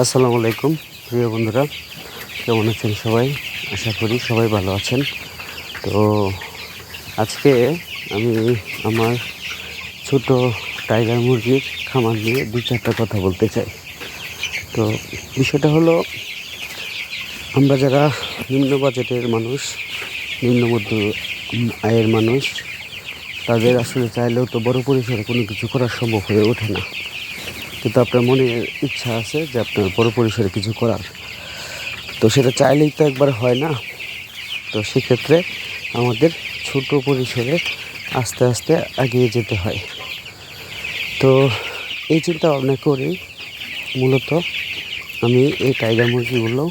আসসালামু আলাইকুম, প্রিয় বন্ধুরা, কেমন আছেন সবাই? আশা করি সবাই ভালো আছেন। তো আজকে আমি আমার ছোট টাইগার মুরগির খামার নিয়ে দু চারটা কথা বলতে চাই। তো বিষয়টা হলো, আমরা যারা নিম্ন বাজেটের মানুষ, নিম্ন মধ্য আয়ের মানুষ, তাদের আসলে চাইলেও তো বড় পরিসরে কোনো কিছু করা সম্ভব হয়ে ওঠে না। কিন্তু আপনার মনে ইচ্ছা আছে যে আপনার বড় পরিসরে কিছু করার। তো সেটা চাইলেই তো একবার হয় না। তো সেক্ষেত্রে আমাদের ছোট পরিসরে আস্তে আস্তে এগিয়ে যেতে হয়। তো এই চিন্তা ভাবনা করেই মূলত আমি এই টাইগার মুরগিগুলো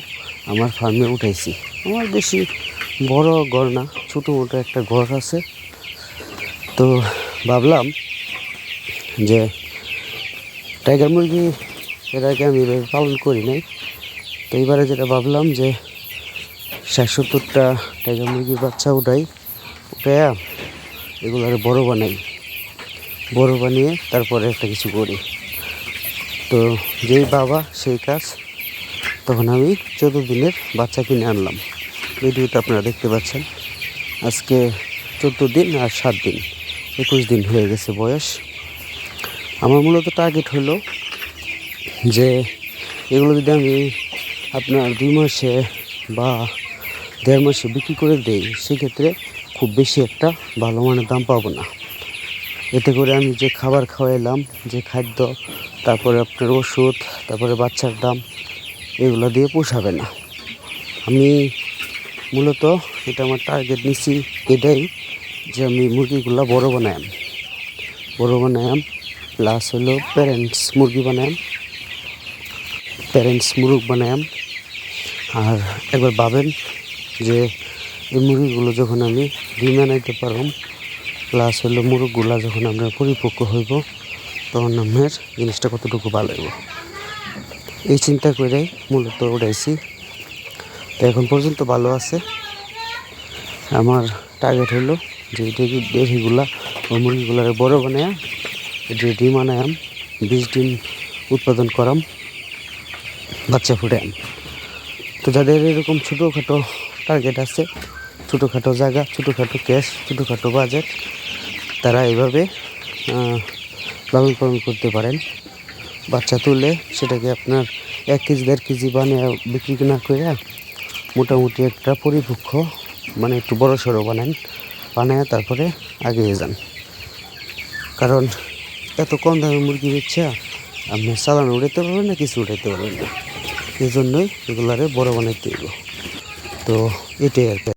আমার ফার্মে উঠাইছি। আমার বেশি বড় ঘর না, ছোটো মোটো একটা ঘর আছে। তো ভাবলাম যে টাইগার মুরগি এর আগে আমি এভাবে পালন করি নাই। তো এইবারে যেটা ভাবলাম যে ষাট সত্তরটা টাইগার মুরগির বাচ্চা উঠাই উঠাইয়া এগুলারে বড় বানাই। বড় বানিয়ে তারপরে একটা কিছু করি। তো যেই বাবা সেই কাজ, তখন আমি চোদ্দ দিনের বাচ্চা কিনে আনলাম। ভিডিওতে আপনারা দেখতে পাচ্ছেন। আজকে চোদ্দ দিন আর সাত দিন, একুশ দিন হয়ে গেছে বয়স। আমার মূলত টার্গেট হলো যে এগুলো যদি আমি আপনার দুই মাসে বা দেড় মাসে বিক্রি করে দেই, সেক্ষেত্রে খুব বেশি একটা ভালো মানের দাম পাবো না। এতে করে আমি যে খাবার খাওয়াইলাম, যে খাদ্য, তারপরে আপনার ওষুধ, তারপরে বাচ্চার দাম, এগুলো দিয়ে পোষাবে না। আমি মূলত এটা আমার টার্গেট নিছি এটাই যে আমি মুরগিগুলো বড় বানায়াম। বড় বানায়াম প্লাস হলো প্যারেন্টস মুরগি বানায়াম প্যারেন্টস মুরগ বানায়াম আর একবার ভাবেন যে এই মুরগিগুলো যখন আমি ডিম আনাইতে পারব প্লাস হলো মুরগগুলা যখন আমরা পরিপক্ক হইব, তখন আমার জিনিসটা কতটুকু ভালো হইব। এই চিন্তা করেই মূলত উঠাইছি। তো এখন পর্যন্ত ভালো আছে। আমার টার্গেট হলো যে দেহিগুলা ও মুরগিগুলারে বড় বানায়া যে ডিম আনায়াম বিশ ডিম উৎপাদন করাম, বাচ্চা ফুটাম তো যাদের এরকম ছোটোখাটো টার্গেট আছে, ছোটোখাটো জায়গা, ছোটোখাটো ক্যাশ ছোটোখাটো বাজেট তারা এভাবে লালন পালন করতে পারেন। বাচ্চা তুলে সেটাকে আপনার এক কেজি, দেড় কেজি বানিয়ে বিক্রি না করে মোটামুটি একটা পরিপক্ষ মানে একটু বড় সড়ো বানান, বানায় তারপরে এগিয়ে যান। কারণ এত কম দামে মুরগি বেচছে আপনি চালানো উড়াইতে পারবেন না, কিছু উঠাইতে পারবেন না। এই জন্যই এগুলারে বড় বানাইতে তো এটাই আর কি।